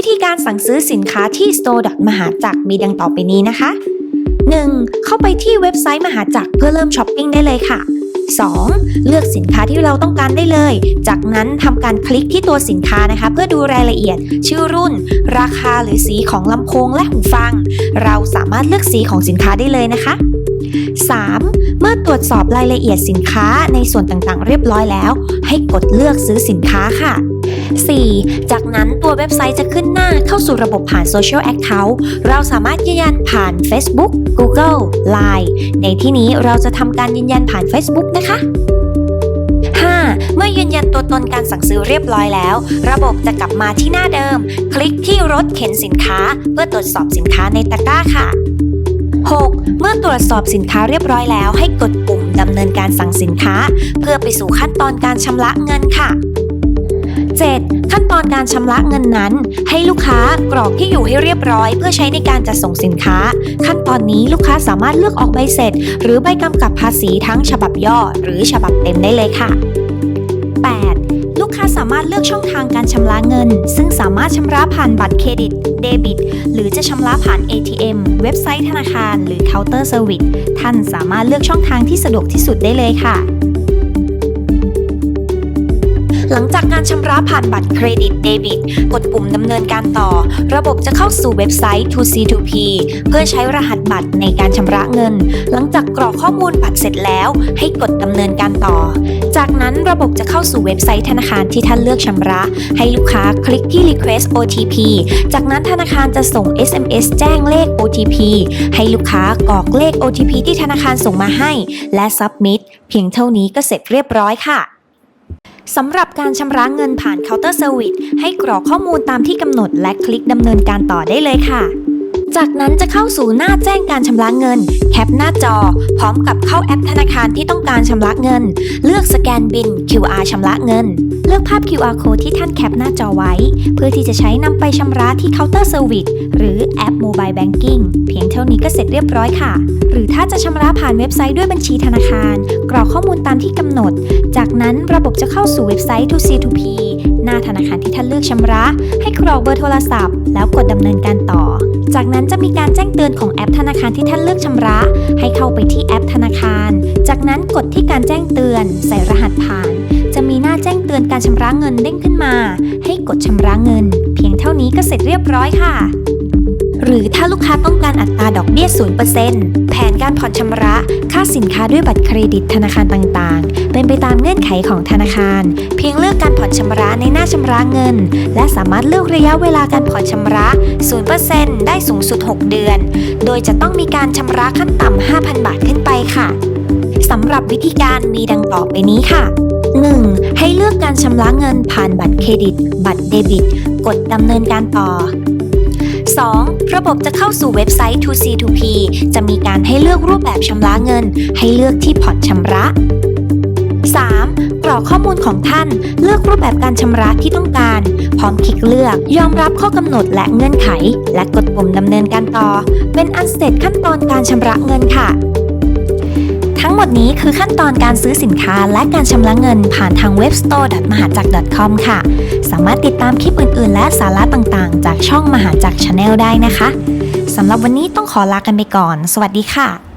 วิธีการสั่งซื้อสินค้าที่ store มหาจักรมีดังต่อไปนี้นะคะ 1. เข้าไปที่เว็บไซต์มหาจักรเพื่อเริ่มช้อปปิ้งได้เลยค่ะ 2. เลือกสินค้าที่เราต้องการได้เลย จากนั้นทำการคลิกที่ตัวสินค้านะคะ เพื่อดูรายละเอียด ชื่อรุ่น ราคาหรือสีของลำโพงและหูฟัง เราสามารถเลือกสีของสินค้าได้เลยนะคะ 3. เมื่อตรวจสอบรายละเอียดสินค้าในส่วนต่างๆ เรียบร้อยแล้ว ให้กดเลือกซื้อสินค้าค่ะ 4. จากนั้นตัวเว็บไซต์จะขึ้นหน้าเข้าสู่ระบบผ่าน Social Account เราสามารถยืนยันผ่าน Facebook Google Line ในที่นี้เราจะทำการยืนยันผ่าน Facebook นะคะ 5. เมื่อยืนยันตัวตนการสั่งซื้อเรียบร้อยแล้ว ระบบจะกลับมาที่หน้าเดิม คลิกที่รถเข็นสินค้า เพื่อตรวจสอบสินค้าในตะกร้าค่ะ 6. เมื่อตรวจสอบสินค้าเรียบร้อยแล้ว ให้กดปุ่มดำเนินการสั่งสินค้า เพื่อไปสู่ขั้นตอนการชำระเงินค่ะ 7. ขั้นตอนการชำระเงินนั้น ให้ลูกค้ากรอกที่อยู่ให้เรียบร้อย เพื่อใช้ในการจัดส่งสินค้า ขั้นตอนนี้ลูกค้าสามารถเลือกออกใบเสร็จ หรือใบกำกับภาษีทั้งฉบับย่อ หรือฉบับเต็มได้เลยค่ะ 8. ลูกค้าสามารถเลือกช่องทางการชำระเงิน ซึ่งสามารถชำระผ่านบัตรเครดิต เดบิต หรือจะชำระผ่าน ATM เว็บไซต์ธนาคาร หรือเคาน์เตอร์เซอร์วิสท่านสามารถเลือกช่องทางที่สะดวกที่สุดได้เลยค่ะ หลังจากการชำระผ่านบัตรเครดิตเดบิต กดปุ่มดำเนินการต่อ ระบบจะเข้าสู่เว็บไซต์ 2C2P เพื่อใช้รหัสบัตรในการชำระเงิน หลังจากกรอกข้อมูลบัตรเสร็จแล้วให้กดดำเนินการต่อ จากนั้นระบบจะเข้าสู่เว็บไซต์ธนาคารที่ท่านเลือกชำระ ให้ลูกค้าคลิกที่ request OTP จากนั้นธนาคารจะส่ง SMS แจ้งเลข OTP ให้ลูกค้ากรอกเลข OTP ที่ธนาคารส่งมาให้ และ submit เพียงเท่านี้ก็เสร็จเรียบร้อยค่ะ สำหรับการชำระเงินผ่านเคาน์เตอร์เซอร์วิสให้กรอกข้อมูลตามที่กำหนดและคลิกดำเนินการต่อได้เลยค่ะ จากนั้นจะเข้าสู่หน้าแจ้งการชำระเงิน แคปหน้าจอ พร้อมกับเข้าแอปธนาคารที่ต้องการชำระเงิน เลือกสแกนบิน QR ชำระเงิน เลือกภาพ QR code ที่ท่านแคปหน้าจอไว้ เพื่อที่จะใช้นำไปชำระที่เคาน์เตอร์เซอร์วิสหรือแอป Mobile Banking เพียงเท่านี้ก็เสร็จเรียบร้อยค่ะ หรือถ้าจะชำระผ่านเว็บไซต์ด้วยบัญชีธนาคาร กรอกข้อมูลตามที่กำหนด จากนั้นระบบจะเข้าสู่เว็บไซต์ 2C2P หน้าธนาคารที่ท่านเลือกชำระ ให้กรอกเบอร์โทรศัพท์ แล้วกดดำเนินการต่อ จากนั้นจะมีการแจ้งเตือนของแอปธนาคารที่ท่านเลือกชำระ ให้เข้าไปที่แอปธนาคาร จากนั้นกดที่การแจ้งเตือน ใส่รหัสผ่าน จะมีหน้าแจ้งเตือนการชำระเงินเด้งขึ้นมา ให้กดชำระเงิน เพียงเท่านี้ก็เสร็จเรียบร้อยค่ะ หรือถ้าลูกค้าต้องการอัตราดอกเบี้ย0%แผนการผ่อนชำระ ค่าสินค้าด้วยบัตรเครดิตธนาคารต่างๆ เป็นไปตามเงื่อนไขของธนาคาร เพียงเลือกการผ่อนชำระในหน้าชำระเงิน และสามารถเลือกระยะเวลาการผ่อนชำระ 0%ได้สูงสุด 6 เดือน โดยจะต้องมีการชำระขั้นต่ำ 5,000 บาทขึ้นไปค่ะสำหรับวิธีการมีดังต่อไปนี้ค่ะ 1. ให้เลือกการชำระเงินผ่านบัตรเครดิต บัตรเดบิต กดดำเนินการต่อ 2. ระบบจะเข้าสู่เว็บไซต์ 2C2P จะมีการให้เลือกรูปแบบชำระเงิน ให้เลือกที่ผ่อนชำระ 3. กรอกข้อมูลของท่าน เลือกรูปแบบการชำระที่ต้องการ พร้อมคลิกเลือก ยอมรับข้อกำหนดและเงื่อนไข และกดปุ่มดำเนินการต่อ เป็นอันเสร็จขั้นตอนการชำระเงินค่ะ ทั้งหมดนี้คือขั้นตอนการซื้อสินค้าและการชำระเงินผ่านทางเว็บ store.mahajack.com ค่ะ สามารถติดตามคลิปอื่นๆ และสาระต่างๆ จากช่องมหาจักรชาแนลได้นะคะสำหรับวันนี้ต้องขอลากันไปก่อน สวัสดีค่ะ